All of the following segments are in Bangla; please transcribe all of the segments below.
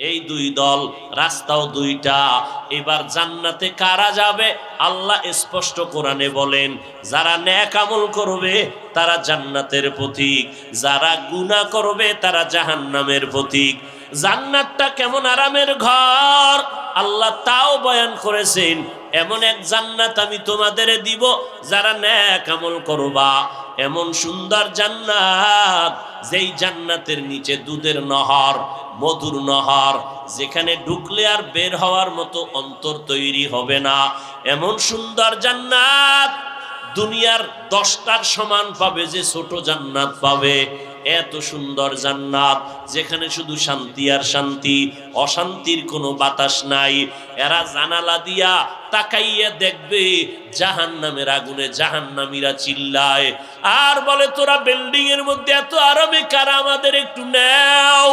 এই দুই দল, রাস্তাও দুইটা। এবার জান্নাতে কারা যাবে? আল্লাহ স্পষ্ট কোরআনে বলেন, যারা ন্যাক আমল করবে, তারা জান্নাতের প্রতীক। যারা গুনাহ করবে, তারা জাহান্নামের প্রতীক। জান্নাতটা কেমন আরামের ঘর? আল্লাহ তাও বয়ান করেছেন, এমন এক জান্নাত আমি তোমাদের দিব, যারা ন্যাক আমল করবা। এমন সুন্দর জান্নাত, যেই জান্নাতের নিচে দুধের নহর, মধুর নহর, যেখানে ঢুকলে আর বের হওয়ার মতো অন্তর তৈরি হবে না। এমন সুন্দর জান্নাত দুনিয়ার দশটার সমান পাবে যে ছোট জান্নাত পাবে। এত সুন্দর জান্নাত, যেখানে শুধু শান্তি আর শান্তি, অশান্তির কোনো বাতাস নাই। এরা জানালা দিয়া তাকাইয়া দেখবে জাহান নামের আগুনে জাহান্নামীরা চিল্লায়। আর বলে, তোরা বিল্ডিং এর মধ্যে এত আরামে কারা আমাদের একটু নেও।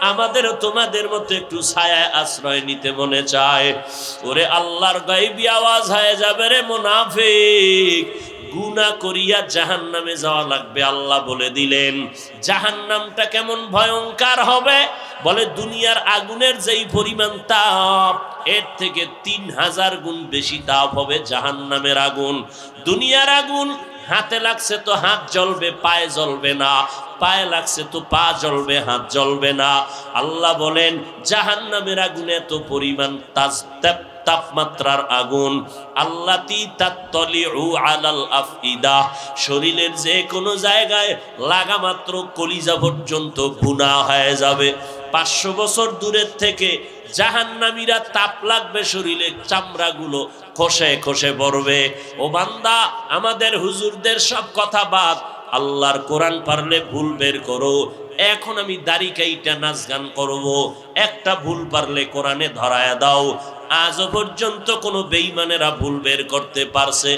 আমাদের তোমাদের মতো একটু ছায়া আশ্রয় নিতে মনে চায়। ওরে আল্লাহর গাইবি আওয়াজ হয়ে যাবে রে মোনাফিক। গুনা করিয়া জাহান নামে যাওয়া লাগবে, আল্লাহ বলে দিলেন। জাহান নামটা কেমন ভয়ঙ্কর হবে? বলে, দুনিয়ার আগুনের যেই পরিমাণ তাপ, এর থেকে তিন হাজার গুণ বেশি তাপ হবে জাহান নামের আগুন। দুনিয়ার আগুন হাতে লাগছে তো হাত জ্বলবে, পায়ে জ্বলবে না। পায়ে লাগছে তো পা জ্বলবে, হাত জ্বলবে না। আল্লাহ বলেন জাহান নামের আগুনে এত পরিমাণ তাজ, তাপ- তাপমাত্রার আগুন। আল্লাতি তাত্তলিউ আলাল আফইদা। শরীরের যে কোনো জায়গায় লাগা মাত্র কলিজা পর্যন্ত ভুনা হয়ে যাবে। পাঁচশো বছর দূরের থেকে জাহান্নামীরা তাপ লাগবে শরীরে, চামড়াগুলো খসে খসে পড়বে। ও বান্দা, আমাদের হুজুরদের সব কথা বাদ, আল্লাহর কোরআন পারলে ভুল বের করো। এখন আমি দাড়ি কাইটা নাচ গান করব। একটা ভুল পারলে কোরআনে ধরায় দাও। আজও পর্যন্ত কোনো বেইমানেরা ভুল বের করতে পারছে।